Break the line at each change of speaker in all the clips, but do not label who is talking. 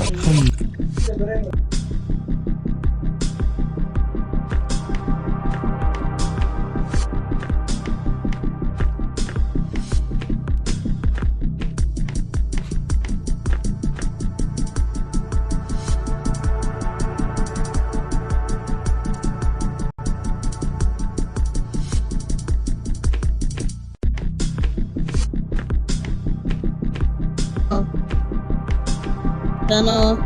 嗯 o...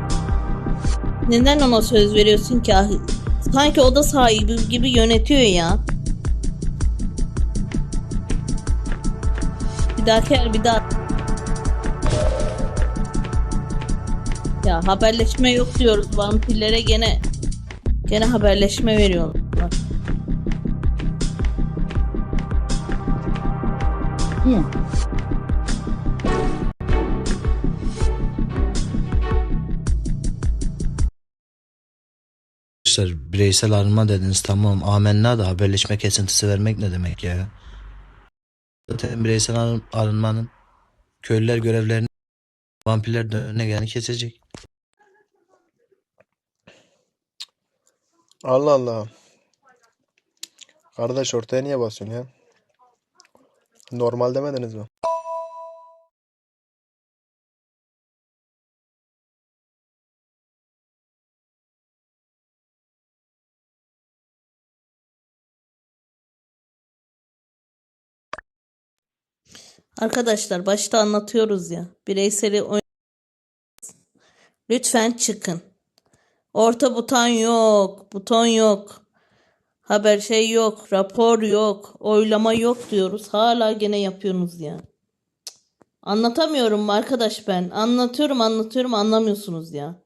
Neden ona söz veriyorsun ki? Ah, Sanki oda sahibi gibi yönetiyor ya. Bir dahaki el bir daha. Ya haberleşme yok diyoruz vampirlere gene gene haberleşme veriyorlar.
Arkadaşlar bireysel arınma dediniz tamam amenna da haberleşme kesintisi vermek ne demek ya? Zaten bireysel arın- arınmanın köylüler görevlerini vampirler de önüne geleni kesecek.
Allah Allah. Kardeş ortaya niye basıyorsun ya? Normal demediniz mi?
Arkadaşlar başta anlatıyoruz ya. Bireyseli oyn- Lütfen çıkın. Orta buton yok. Buton yok. Haber şey yok. Rapor yok. Oylama yok diyoruz. Hala gene yapıyorsunuz ya. Anlatamıyorum arkadaş ben. Anlatıyorum anlatıyorum anlamıyorsunuz ya.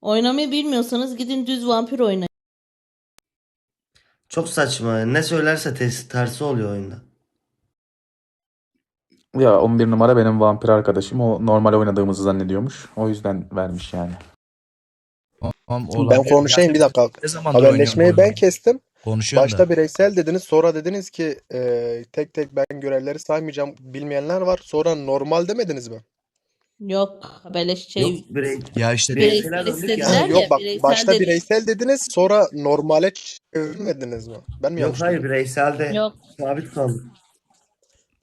Oynamayı bilmiyorsanız gidin düz vampir oynayın.
Çok saçma. Ne söylerse tes- tersi oluyor oyunda.
Ya 11 numara benim vampir arkadaşım. O normal oynadığımızı zannediyormuş. O yüzden vermiş yani.
Ben konuşayım bir dakika.
Ne zaman
Haberleşmeyi ben kestim.
Konuşuyorum
Başta
da.
bireysel dediniz. Sonra dediniz ki e, tek tek ben görevleri saymayacağım. Bilmeyenler var. Sonra normal demediniz mi?
Yok haberleş şey.
Yok birey.
Ya işte
Birey-
Bireysel
Bireysel döndük
Ha,
ya.
yok bak
bireysel
başta
dedi.
bireysel dediniz. Sonra normale çevirmediniz mi? Ben mi
Yok
yanlış
hayır
duydum?
bireyselde
Yok.
sabit kaldı.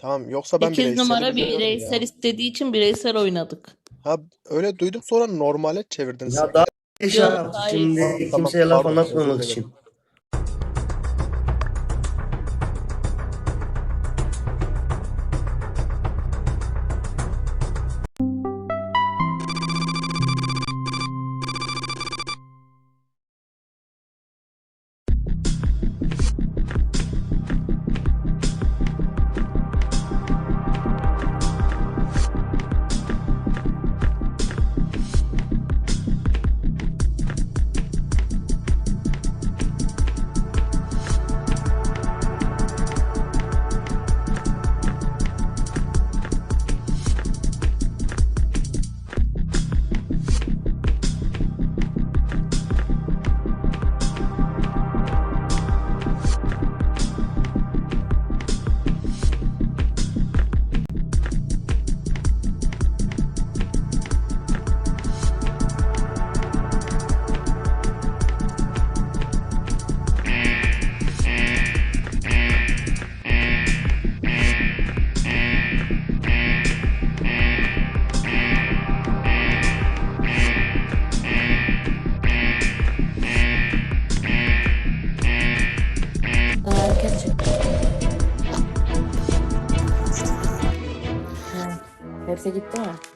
Tamam yoksa ben
8
bireysel
numara
biliyorum
bireysel
ya.
istediği için bireysel oynadık.
Ha öyle duydum sonra normale çevirdiniz.
Ya daha
Yok, hayır.
şimdi
Tamam,
kimseye laf
pardon,
anlatmamak
dilerim.
için.
색이죠?